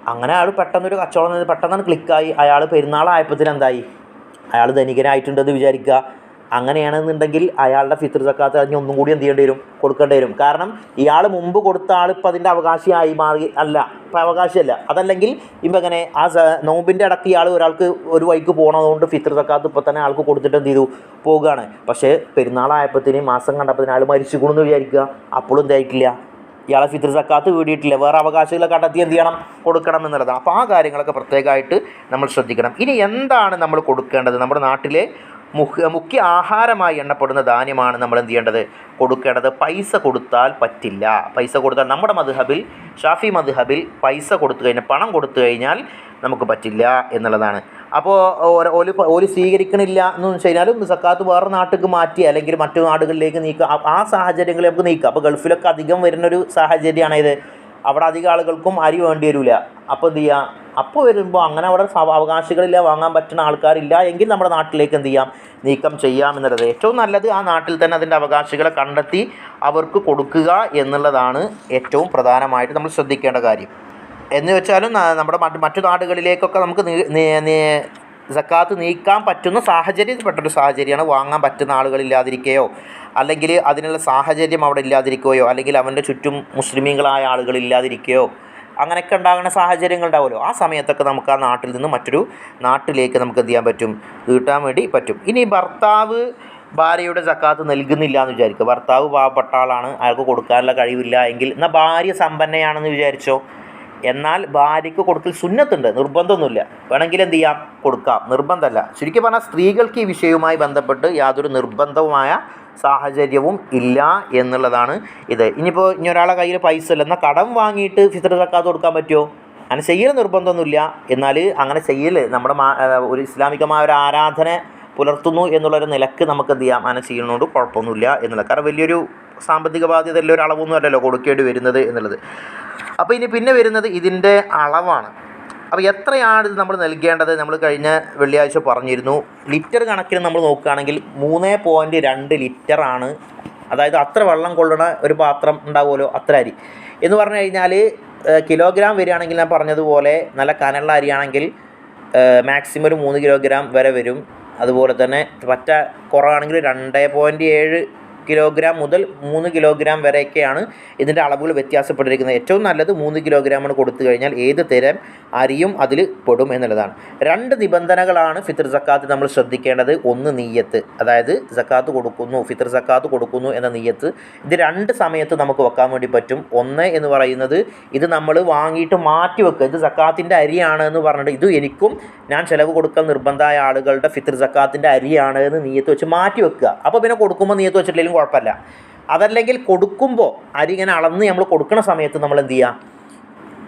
അങ്ങനെ അയാൾ പെട്ടെന്നൊരു കച്ചവടം പെട്ടെന്നാണ് ക്ലിക്കായി അയാൾ പെരുന്നാളായപ്പത്തിന് എന്തായി അയാൾ ധനികനായിട്ടുണ്ടെന്ന് വിചാരിക്കുക. അങ്ങനെയാണെന്നുണ്ടെങ്കിൽ അയാളുടെ ഫിത്ർ സക്കാത്ത് അതിന് ഒന്നും കൂടി എന്ത് ചെയ്യേണ്ടി വരും? കൊടുക്കേണ്ടി വരും. കാരണം ഇയാൾ മുമ്പ് കൊടുത്ത ആൾ ഇപ്പം അതിന്റെ അവകാശിയായി മാറി അല്ല ഇപ്പം അവകാശമല്ല അതല്ലെങ്കിൽ ഇപ്പം എങ്ങനെ ആ നോമ്പിന്റെ ഇടയ്ക്ക് ഇയാൾ ഒരാൾക്ക് ഒരു വഴിക്ക് പോകണതുകൊണ്ട് ഫിത്ർ സക്കാത്ത് ഇപ്പം തന്നെ ആൾക്ക് കൊടുത്തിട്ട് എന്ത് ചെയ്തു? പോവുകയാണ്. പക്ഷേ പെരുന്നാളായപ്പോഴത്തേന് മാസം കണ്ടപ്പോഴത്തേന് അയാൾ മരിച്ചു കൊണ്ടെന്ന് വിചാരിക്കുക. അപ്പോഴും എന്തായിട്ടില്ല? ഇയാളെ ഫിത്ർ സക്കാത്ത് വീടിയിട്ടില്ല. വേറെ അവകാശികളെ കണ്ടെത്തി എന്ത് ചെയ്യണം? കൊടുക്കണം എന്നുള്ളതാണ്. അപ്പോൾ ആ കാര്യങ്ങളൊക്കെ പ്രത്യേകമായിട്ട് നമ്മൾ ശ്രദ്ധിക്കണം. ഇനി എന്താണ് നമ്മൾ കൊടുക്കേണ്ടത്? നമ്മുടെ നാട്ടിലെ മുഖ്യ മുഖ്യ ആഹാരമായി എണ്ണപ്പെടുന്ന ധാന്യമാണ് നമ്മൾ എന്ത് ചെയ്യേണ്ടത്? കൊടുക്കേണ്ടത്. പൈസ കൊടുത്താൽ പറ്റില്ല. പൈസ കൊടുത്താൽ നമ്മുടെ മധുഹബിൽ ഷാഫി മധുഹബിൽ പൈസ കൊടുത്തു കഴിഞ്ഞാൽ പണം കൊടുത്തു കഴിഞ്ഞാൽ നമുക്ക് പറ്റില്ല എന്നുള്ളതാണ്. അപ്പോൾ ഒരു ഒരു സ്വീകരിക്കണില്ല എന്ന് വെച്ച് കഴിഞ്ഞാലും സക്കാത്ത് വേറെ നാട്ടിലേക്ക് മാറ്റി അല്ലെങ്കിൽ മറ്റു നാടുകളിലേക്ക് നീക്കുക ആ- സാഹചര്യങ്ങളിൽ നമുക്ക് നീക്കുക അപ്പോൾ ഗൾഫിലൊക്കെ അധികം വരുന്നൊരു സാഹചര്യമാണ് ഇത് അവിടെ അധികം ആളുകൾക്കും അരി വേണ്ടി വരില്ല അപ്പോൾ എന്ത് ചെയ്യുക അപ്പോൾ വരുമ്പോൾ അങ്ങനെ അവിടെ അവകാശികളില്ല വാങ്ങാൻ പറ്റുന്ന ആൾക്കാരില്ല എങ്കിൽ നമ്മുടെ നാട്ടിലേക്ക് എന്ത് ചെയ്യാം? നീക്കം ചെയ്യാം എന്നുള്ളത്. ഏറ്റവും നല്ലത് ആ നാട്ടിൽ തന്നെ അതിന്റെ അവകാശികളെ കണ്ടെത്തി അവർക്ക് കൊടുക്കുക എന്നുള്ളതാണ് ഏറ്റവും പ്രധാനമായിട്ട് നമ്മൾ ശ്രദ്ധിക്കേണ്ട കാര്യം. എന്ന് വെച്ചാലും നമ്മുടെ മറ്റ് മറ്റു നാടുകളിലേക്കൊക്കെ നമുക്ക് സക്കാത്ത് നീക്കാൻ പറ്റുന്ന സാഹചര്യത്തിൽപ്പെട്ടൊരു സാഹചര്യമാണ്. വാങ്ങാൻ പറ്റുന്ന ആളുകളില്ലാതിരിക്കുകയോ അല്ലെങ്കിൽ അതിനുള്ള സാഹചര്യം അവിടെ ഇല്ലാതിരിക്കുകയോ? അല്ലെങ്കിൽ അവന്റെ ചുറ്റും മുസ്ലിമീങ്ങളായ ആളുകളില്ലാതിരിക്കുകയോ അങ്ങനെയൊക്കെ ഉണ്ടാകുന്ന സാഹചര്യങ്ങൾ ഉണ്ടാവുമല്ലോ. ആ സമയത്തൊക്കെ നമുക്ക് ആ നാട്ടിൽ നിന്ന് മറ്റൊരു നാട്ടിലേക്ക് നമുക്ക് എന്ത് ചെയ്യാൻ പറ്റും? നീട്ടാൻ വേണ്ടി പറ്റും. ഇനി ഭർത്താവ് ഭാര്യയുടെ സക്കാത്ത് നൽകുന്നില്ല എന്ന് വിചാരിക്കുക. ഭർത്താവ് പാവപ്പെട്ട ആളാണ്. അയാൾക്ക് കൊടുക്കാനുള്ള കഴിവില്ല എങ്കിൽ എന്നാൽ ഭാര്യ സമ്പന്നയാണെന്ന് വിചാരിച്ചോ? എന്നാൽ ഭാര്യയ്ക്ക് കൊടുക്കൽ സുന്നത്തുണ്ട്. നിർബന്ധമൊന്നുമില്ല. വേണമെങ്കിൽ എന്ത് ചെയ്യാം? കൊടുക്കാം. നിർബന്ധമല്ല. ചുരുക്കി പറഞ്ഞാൽ സ്ത്രീകൾക്ക് ഈ വിഷയവുമായി ബന്ധപ്പെട്ട് യാതൊരു നിർബന്ധവുമായ സാഹചര്യവും ഇല്ല എന്നുള്ളതാണ് ഇത്. ഇനിയിപ്പോൾ ഇനി ഒരാളെ കയ്യിൽ പൈസ ഇല്ല എന്നാൽ കടം വാങ്ങിയിട്ട് ഫിത്തർ സക്കാത്ത് കൊടുക്കാൻ പറ്റുമോ അങ്ങനെ ചെയ്യൽ നിർബന്ധമൊന്നുമില്ല. എന്നാൽ അങ്ങനെ ചെയ്യൽ നമ്മുടെ ഒരു ഇസ്ലാമികമായ ഒരു ആരാധന പുലർത്തുന്നു എന്നുള്ളൊരു നിലയ്ക്ക് നമുക്ക് എന്ത് ചെയ്യാം? അങ്ങനെ ചെയ്യുന്നതുകൊണ്ട് കുഴപ്പമൊന്നുമില്ല എന്നുള്ളത്. കാരണം വലിയൊരു സാമ്പത്തിക ബാധ്യത എല്ലാം ഒരു അളവൊന്നും അല്ലല്ലോ കൊടുക്കേണ്ടി വരുന്നത് എന്നുള്ളത്. അപ്പോൾ ഇനി പിന്നെ വരുന്നത് ഇതിന്റെ അളവാണ്. അപ്പോൾ എത്രയാണ് ഇത് നമ്മൾ നൽകേണ്ടത്? നമ്മൾ കഴിഞ്ഞ വെള്ളിയാഴ്ച പറഞ്ഞിരുന്നു. ലിറ്റർ കണക്കിന് നമ്മൾ നോക്കുകയാണെങ്കിൽ മൂന്ന് പോയിന്റ് രണ്ട് ലിറ്ററാണ് അതായത് അത്ര വെള്ളം കൊള്ളുന്ന ഒരു പാത്രം ഉണ്ടാവുമല്ലോ അത്ര അരി. എന്ന് പറഞ്ഞു കഴിഞ്ഞാൽ കിലോഗ്രാം വരികയാണെങ്കിൽ ഞാൻ പറഞ്ഞതുപോലെ നല്ല കനമുള്ള അരിയാണെങ്കിൽ മാക്സിമം ഒരു മൂന്ന് കിലോഗ്രാം വരെ വരും. അതുപോലെ തന്നെ പറ്റ കുറവാണെങ്കിൽ രണ്ട് പോയിന്റ് ഏഴ് കിലോഗ്രാം മുതൽ മൂന്ന് കിലോഗ്രാം വരെയൊക്കെയാണ് ഇതിന്റെ അളവുകൾ വ്യത്യാസപ്പെട്ടിരിക്കുന്നത്. ഏറ്റവും നല്ലത് മൂന്ന് കിലോഗ്രാമാണ് കൊടുത്തു കഴിഞ്ഞാൽ ഏത് തരം അരിയും അതിൽ പെടും എന്നുള്ളതാണ്. രണ്ട് നിബന്ധനകളാണ് ഫിത്തർ സക്കാത്ത് നമ്മൾ ശ്രദ്ധിക്കേണ്ടത്. ഒന്ന് നീയത്ത് അതായത് സക്കാത്ത് കൊടുക്കുന്നു ഫിത്തർ സക്കാത്ത് കൊടുക്കുന്നു എന്ന നീയത്ത്. ഇത് രണ്ട് സമയത്ത് നമുക്ക് വെക്കാൻ വേണ്ടി പറ്റും. ഒന്ന് എന്ന് പറയുന്നത് ഇത് നമ്മൾ വാങ്ങിയിട്ട് മാറ്റി വെക്കുക. ഇത് സക്കാത്തിന്റെ അരിയാണ് എന്ന് പറഞ്ഞിട്ട് ഇത് എനിക്കും ഞാൻ ചിലവ് കൊടുക്കാൻ നിർബന്ധമായ ആളുകളുടെ ഫിത്തർ സക്കാത്തിന്റെ അരിയാണ് എന്ന് നീയത്ത് വെച്ച് മാറ്റി വെക്കുക. അപ്പോൾ പിന്നെ കൊടുക്കുമ്പോൾ നീയത്ത് വെച്ചിട്ടില്ലെങ്കിലും കുഴപ്പമില്ല. അതല്ലെങ്കിൽ കൊടുക്കുമ്പോൾ അരി ഇങ്ങനെ അളന്ന് നമ്മൾ കൊടുക്കുന്ന സമയത്ത് നമ്മൾ എന്ത് ചെയ്യുക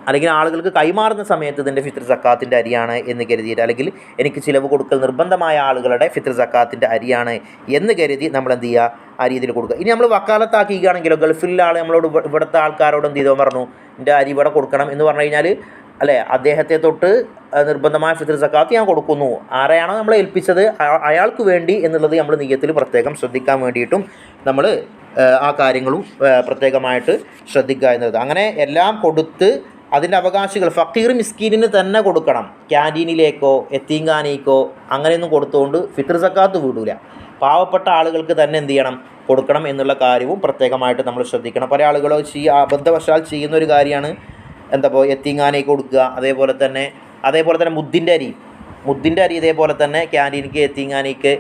അല്ലെങ്കിൽ ആളുകൾക്ക് കൈമാറുന്ന സമയത്ത് ഇതിന്റെ ഫിത്ർ സക്കാത്തിന്റെ അരിയാണ് എന്ന് കരുതിയിട്ട് അല്ലെങ്കിൽ എനിക്ക് ചിലവ് കൊടുക്കൽ നിർബന്ധമായ ആളുകളുടെ ഫിത്ർ സക്കാത്തിന്റെ അരിയാണ് എന്ന് കരുതി നമ്മൾ എന്ത് ചെയ്യുക ആ രീതിയിൽ കൊടുക്കുക. ഇനി നമ്മൾ വക്കാലത്താക്കിക്കുകയാണെങ്കിലോ ഗൾഫിലെ ആൾ നമ്മളോട് ഇവ- ഇവിടുത്തെ ആൾക്കാരോട് എന്ത് ചെയ്തോ? പറഞ്ഞു എന്റെ അരി ഇവിടെ കൊടുക്കണം. എന്ന് പറഞ്ഞു കഴിഞ്ഞാൽ അല്ലേ? അദ്ദേഹത്തെ തൊട്ട് നിർബന്ധമായ ഫിത്ർ സക്കാത്ത് ഞാൻ കൊടുക്കുന്നു. ആരെയാണോ നമ്മളെ ഏൽപ്പിച്ചത് അയാൾക്ക് വേണ്ടി എന്നുള്ളത് നമ്മൾ നീയത്തിൽ പ്രത്യേകം ശ്രദ്ധിക്കാൻ വേണ്ടിയിട്ടും നമ്മൾ ആ കാര്യങ്ങളും പ്രത്യേകമായിട്ട് ശ്രദ്ധിക്കുക എന്നുള്ളത്. അങ്ങനെ എല്ലാം കൊടുത്ത് അതിന്റെ അവകാശികൾ ഫക്കീർ മിസ്കീനിന് തന്നെ കൊടുക്കണം. ക്യാന്റീനിലേക്കോ എത്തീങ്കാനേക്കോ അങ്ങനെയൊന്നും കൊടുത്തുകൊണ്ട് ഫിത്ർ സക്കാത്ത് വിടൂല. പാവപ്പെട്ട ആളുകൾക്ക് തന്നെ എന്ത് ചെയ്യണം? കൊടുക്കണം എന്നുള്ള കാര്യവും പ്രത്യേകമായിട്ട് നമ്മൾ ശ്രദ്ധിക്കണം. പല ആളുകളോ ചെയ്യ അബദ്ധവശാൽ ചെയ്യുന്ന ഒരു കാര്യമാണ്. എന്താ ഇപ്പോൾ എത്തിങ്ങാനേക്ക് കൊടുക്കുക. അതേപോലെ തന്നെ അതേപോലെ തന്നെ മുദ്ദിന്റെ അരി. മുദ്ദിന്റെ അരി ഇതേപോലെ തന്നെ ക്യാന്റീനിക്ക് എത്തിങ്ങാനേക്ക്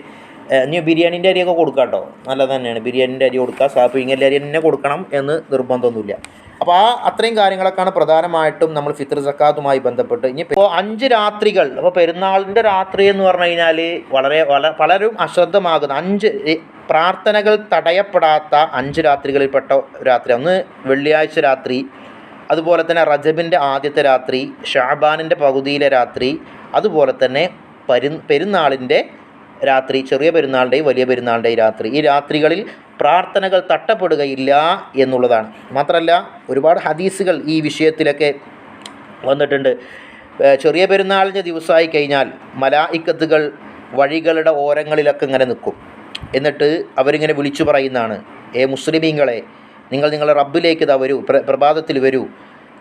ഇനി ബിരിയാണീന്റെ അരിയൊക്കെ കൊടുക്കാം കേട്ടോ. നല്ലത് തന്നെയാണ്. ബിരിയാണീന്റെ അരി കൊടുക്കുക. സാപ്പിങ്ങിന്റെ അരി തന്നെ കൊടുക്കണം എന്ന് നിർബന്ധമൊന്നുമില്ല. അപ്പോൾ ആ അത്രയും കാര്യങ്ങളൊക്കെയാണ് പ്രധാനമായിട്ടും നമ്മൾ ഫിത്ർ സക്കാത്തുമായി ബന്ധപ്പെട്ട്. ഇനി ഇപ്പോൾ അഞ്ച് രാത്രികൾ അപ്പോൾ പെരുന്നാളിന്റെ രാത്രി എന്ന് പറഞ്ഞു കഴിഞ്ഞാൽ വളരെ വള പലരും അശ്രദ്ധമാകുന്ന. അഞ്ച് പ്രാർത്ഥനകൾ തടയപ്പെടാത്ത അഞ്ച് രാത്രികളിൽപ്പെട്ട രാത്രി. ഒന്ന് വെള്ളിയാഴ്ച രാത്രി അതുപോലെ തന്നെ റജബിന്റെ ആദ്യത്തെ രാത്രി ഷാബാനിന്റെ പകുതിയിലെ രാത്രി അതുപോലെ തന്നെ പരു പെരുന്നാളിന്റെ രാത്രി ചെറിയ പെരുന്നാളുടെയും വലിയ പെരുന്നാളുടെയും രാത്രി. ഈ രാത്രികളിൽ പ്രാർത്ഥനകൾ തട്ടപ്പെടുകയില്ല എന്നുള്ളതാണ്. മാത്രമല്ല ഒരുപാട് ഹദീസുകൾ ഈ വിഷയത്തിലൊക്കെ വന്നിട്ടുണ്ട്. ചെറിയ പെരുന്നാളിന്റെ ദിവസമായി കഴിഞ്ഞാൽ മലായിക്കത്തുകൾ വഴികളുടെ ഓരങ്ങളിലൊക്കെ ഇങ്ങനെ നിൽക്കും. എന്നിട്ട് അവരിങ്ങനെ വിളിച്ചു പറയുന്നതാണ് ഏ മുസ്ലിമീങ്ങളെ നിങ്ങൾ നിങ്ങളുടെ റബ്ബിലേക്ക് ഇതാ വരൂ പ്ര പ്രഭാതത്തിൽ വരൂ.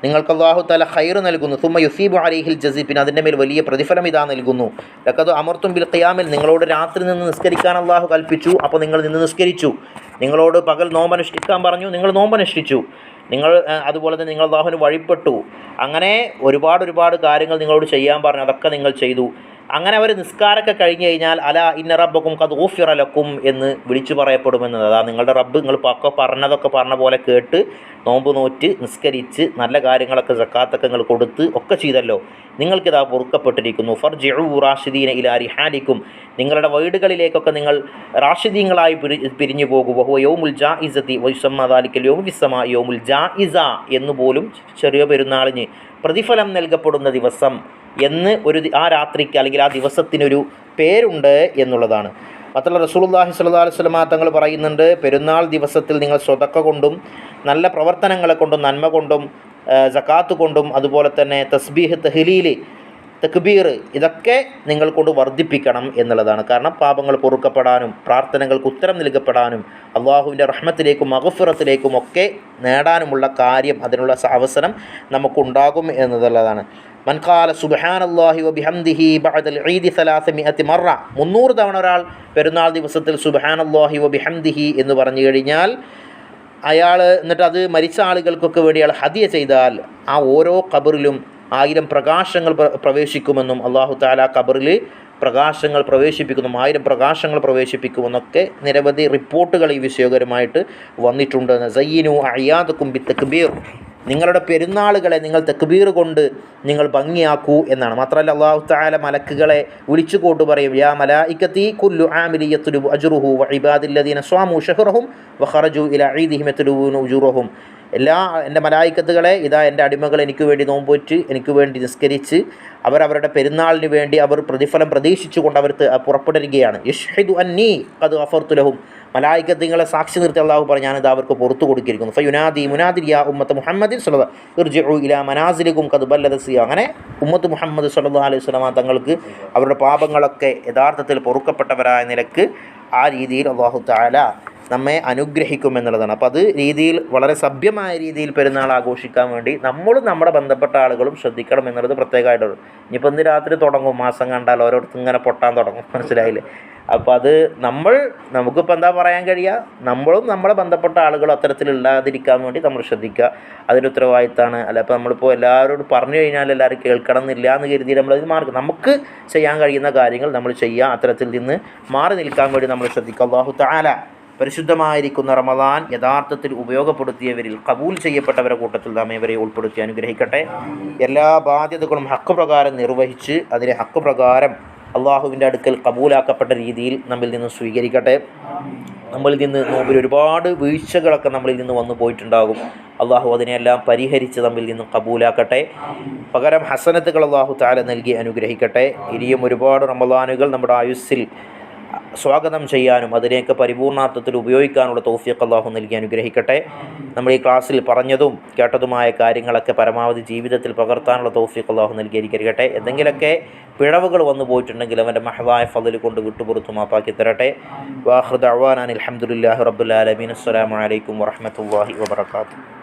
നിങ്ങൾക്ക് അള്ളാഹു തല ഹൈർ നൽകുന്നു. സുമ യുസീബ് അലിഹിൽ ജസീബ് അതിന്റെ മേൽ വലിയ പ്രതിഫലം ഇതാ നൽകുന്നു. ലക്കത് അമർത്തും ബിൽ ഖിയാമിൽ. നിങ്ങളോട് രാത്രി നിന്ന് നിസ്കരിക്കാൻ അള്ളാഹു കൽപ്പിച്ചു. അപ്പോൾ നിങ്ങൾ നിന്ന് നിസ്കരിച്ചു. നിങ്ങളോട് പകൽ നോമ്പനുഷ്ഠിക്കാൻ പറഞ്ഞു. നിങ്ങൾ നോമ്പനുഷ്ഠിച്ചു. നിങ്ങൾ അതുപോലെ തന്നെ നിങ്ങൾ അള്ളാഹുവിന് വഴിപ്പെട്ടു. അങ്ങനെ ഒരുപാട് ഒരുപാട് കാര്യങ്ങൾ നിങ്ങളോട് ചെയ്യാൻ പറഞ്ഞു. അതൊക്കെ നിങ്ങൾ ചെയ്തു. അങ്ങനെ അവർ നിസ്കാരമൊക്കെ കഴിഞ്ഞു കഴിഞ്ഞാൽ അല ഇന്ന റബ്ബക്കും കത് ഊഫിറലക്കും എന്ന് വിളിച്ചു പറയപ്പെടുമെന്നത്. അതാ നിങ്ങളുടെ റബ്ബ് നിങ്ങൾ പക്ക പറഞ്ഞതൊക്കെ പറഞ്ഞ പോലെ കേട്ട് നോമ്പ് നോറ്റ് നിസ്കരിച്ച് നല്ല കാര്യങ്ങളൊക്കെ സക്കാത്തൊക്കെ നിങ്ങൾ കൊടുത്ത് ഒക്കെ ചെയ്തല്ലോ. നിങ്ങൾക്കിതാ പൊറുക്കപ്പെട്ടിരിക്കുന്നു. ഫർ ജെഴു റാഷിദീന ഇലാരി ഹാലിക്കും നിങ്ങളുടെ വീടുകളിലേക്കൊക്കെ നിങ്ങൾ റാഷിദീങ്ങളായി പിരി പിരിഞ്ഞു പോകും. വഹുവ യോമുൽ ജാ ഇസത്തി വൈസമ്മദാലിക്കൽ യോമു വിസമ യോമുൽ ജാ ഇസ എന്നുപോലും ചെറിയ പെരുന്നാളിന് പ്രതിഫലം നൽകപ്പെടുന്ന ദിവസം എന്ന് ഒരു ആ രാത്രിക്ക് അല്ലെങ്കിൽ ആ ദിവസത്തിനൊരു പേരുണ്ട് എന്നുള്ളതാണ്. റസൂലുള്ളാഹി സ്വല്ലല്ലാഹു അലൈഹി വസല്ലം തങ്ങൾ പറയുന്നുണ്ട് പെരുന്നാൾ ദിവസത്തിൽ നിങ്ങൾ സ്വതക്ക കൊണ്ടും നല്ല പ്രവർത്തനങ്ങളെ കൊണ്ടും നന്മ കൊണ്ടും ജക്കാത്ത് കൊണ്ടും അതുപോലെ തന്നെ തസ്ബീഹ് തെഹ്ലീൽ തക്ബീർ ഇതൊക്കെ നിങ്ങൾ കൊണ്ട് വർദ്ധിപ്പിക്കണം എന്നുള്ളതാണ്. കാരണം പാപങ്ങൾ പൊറുക്കപ്പെടാനും പ്രാർത്ഥനകൾക്ക് ഉത്തരം നൽകപ്പെടാനും അള്ളാഹുവിന്റെ റഹ്മത്തിലേക്കും മഹഫിറത്തിലേക്കും ഒക്കെ നേടാനുമുള്ള കാര്യം അതിനുള്ള അവസരം നമുക്കുണ്ടാകും എന്നുള്ളതാണ്. മൻകാല സുബാൻ അള്ളാഹി വബിഹംദിഹി ബഅദൽ ഈദി സലാസമിഅത്തി മറ. മുന്നൂറ് തവണ ഒരാൾ പെരുന്നാൾ ദിവസത്തിൽ അള്ളാഹി വബിഹംദിഹി എന്ന് പറഞ്ഞു കഴിഞ്ഞാൽ അയാൾ എന്നിട്ട് അത് മരിച്ച ആളുകൾക്കൊക്കെ വേണ്ടി അയാൾ ഹദിയ ചെയ്താൽ ആ ഓരോ കബറിലും ആയിരം പ്രകാശങ്ങൾ പ്രവേശിക്കുമെന്നും അള്ളാഹു താല കബറിൽ പ്രകാശങ്ങൾ പ്രവേശിപ്പിക്കുന്നു ആയിരം പ്രകാശങ്ങൾ പ്രവേശിപ്പിക്കുമെന്നൊക്കെ നിരവധി റിപ്പോർട്ടുകൾ ഈ വിഷയകരമായിട്ട് വന്നിട്ടുണ്ട്. സയ്യിനു അയ്യാദക്കും ബി തക്ബീർ നിങ്ങളുടെ പെരുന്നാളുകളെ നിങ്ങൾ തെക്കുബീർ കൊണ്ട് നിങ്ങൾ ഭംഗിയാക്കൂ എന്നാണ്. മാത്രമല്ല അള്ളാഹു താല മലക്കുകളെ വിളിച്ചു കൊണ്ട് പറയും യാ മലായിക്കത്തി കുല്ലു ആമിലിയത്തുലു അജുറുഹു ഇബാദില്ലദീന സ്വാമു ഷഹറഹും വഹറജു ഇല ഈദിഹിമത്തുലുവിന് ഉജുറഹും. എല്ലാ എന്റെ മലായിക്കത്തുകളെ ഇതാ എന്റെ അടിമകൾ എനിക്ക് വേണ്ടി നോമ്പോറ്റ് എനിക്ക് വേണ്ടി നിസ്കരിച്ച് അവർ അവരുടെ പെരുന്നാളിന് വേണ്ടി അവർ പ്രതിഫലം പ്രതീക്ഷിച്ചുകൊണ്ട് അവർ പുറപ്പെടുകയാണ് യഷ്ഹിദു അന്നീ അത് അഫർത്തുലഹും മലായിക്കത്തുകളെ സാക്ഷി നിർത്തി അള്ളാഹു പറഞ്ഞു ഞാനിത് അവർക്ക് പുറത്തു കൊടുക്കിയിരിക്കുന്നു. ഫയുനാദി മുനാദിർ യാ ഉമ്മത്ത് മുഹമ്മദിൻ സുലത ഇർജിഉ ഇലാ മനാസിലിക്കും കത് ബല്ലദസി അങ്ങനെ ഉമ്മത്ത് മുഹമ്മദ് സല്ലല്ലാഹു അലൈഹി സ്വലാ തങ്ങൾക്ക് അവരുടെ പാപങ്ങളൊക്കെ യഥാർത്ഥത്തിൽ പൊറുക്കപ്പെട്ടവരായ നിലയ്ക്ക് ആ രീതിയിൽ അള്ളാഹു താല നമ്മെ അനുഗ്രഹിക്കും എന്നുള്ളതാണ് അപ്പോൾ അത് രീതിയിൽ വളരെ സഭ്യമായ രീതിയിൽ പെരുന്നാൾ ആഘോഷിക്കാൻ വേണ്ടി നമ്മളും നമ്മുടെ ബന്ധപ്പെട്ട ആളുകളും ശ്രദ്ധിക്കണം എന്നുള്ളത് പ്രത്യേകമായിട്ടുള്ളൂ ഇനിയിപ്പോൾ ഇന്ന് രാത്രി തുടങ്ങും. മാസം കണ്ടാൽ ഓരോരുത്തർ ഇങ്ങനെ പൊട്ടാൻ തുടങ്ങും. (laughs) മനസ്സിലായില്ലേ? അപ്പോൾ അത് നമ്മൾ നമുക്കിപ്പോൾ എന്താ പറയാൻ കഴിയുക? നമ്മളും നമ്മളെ ബന്ധപ്പെട്ട ആളുകളും അത്തരത്തിലില്ലാതിരിക്കാൻ വേണ്ടി നമ്മൾ ശ്രദ്ധിക്കുക. അതിന്റെ ഉത്തരവാദിത്തമാണ് അല്ല ഇപ്പോൾ നമ്മളിപ്പോൾ എല്ലാവരോടും പറഞ്ഞു കഴിഞ്ഞാൽ എല്ലാവരും കേൾക്കണം എന്നില്ല എന്ന് കരുതി നമ്മളത് മാർക്ക് നമുക്ക് ചെയ്യാൻ കഴിയുന്ന കാര്യങ്ങൾ നമ്മൾ ചെയ്യുക അത്തരത്തിൽ നിന്ന് മാറി നിൽക്കാൻ വേണ്ടി നമ്മൾ ശ്രദ്ധിക്കുക. അള്ളാഹു താല പരിശുദ്ധമായിരിക്കുന്ന റമദാൻ യഥാർത്ഥത്തിൽ ഉപയോഗപ്പെടുത്തിയവരിൽ കബൂൽ ചെയ്യപ്പെട്ടവരുടെ കൂട്ടത്തിൽ നാം ഇവരെ ഉൾപ്പെടുത്തി അനുഗ്രഹിക്കട്ടെ. എല്ലാ ബാധ്യതകളും ഹക്ക് പ്രകാരം നിർവഹിച്ച് അതിലെ ഹക്ക് പ്രകാരം അള്ളാഹുവിന്റെ അടുക്കൽ കബൂലാക്കപ്പെട്ട രീതിയിൽ നമ്മിൽ നിന്ന് സ്വീകരിക്കട്ടെ. നമ്മളിൽ നിന്ന് നോമ്പിൽ ഒരുപാട് വീഴ്ചകളൊക്കെ നമ്മളിൽ നിന്ന് വന്നു പോയിട്ടുണ്ടാകും. അള്ളാഹു അതിനെല്ലാം പരിഹരിച്ച് നമ്മിൽ നിന്നും കബൂലാക്കട്ടെ. പകരം ഹസനത്തുകൾ അള്ളാഹു താല നൽകി അനുഗ്രഹിക്കട്ടെ. ഇനിയും ഒരുപാട് റമദാനുകൾ നമ്മുടെ ആയുസ്സിൽ സ്വാഗതം ചെയ്യാനും അതിനെയൊക്കെ പരിപൂർണാർത്ഥത്തിൽ ഉപയോഗിക്കാനുള്ള തോഫിയൊക്കെ അള്ളാഹു നൽകി അനുഗ്രഹിക്കട്ടെ. നമ്മൾ ഈ ക്ലാസ്സിൽ പറഞ്ഞതും കേട്ടതുമായ കാര്യങ്ങളൊക്കെ പരമാവധി ജീവിതത്തിൽ പകർത്താനുള്ള തോഫിയൊക്കെ അള്ളാഹു നൽകി അനുഗ്രഹിക്കട്ടെ. എന്തെങ്കിലുമൊക്കെ പിഴവുകൾ വന്നു പോയിട്ടുണ്ടെങ്കിൽ അവന്റെ മഹവായ ഫതിൽ കൊണ്ട് വിട്ടുപുറത്തു മാപ്പാക്കി തരട്ടെ. വാഹൃദ് അവാനാൻ അലഹമുല്ലാഹി റബ്ബുലാലമീൻ അസ്സലാമു അലൈക്കും വറഹമത്തല്ലാഹി വബർക്കാത്തു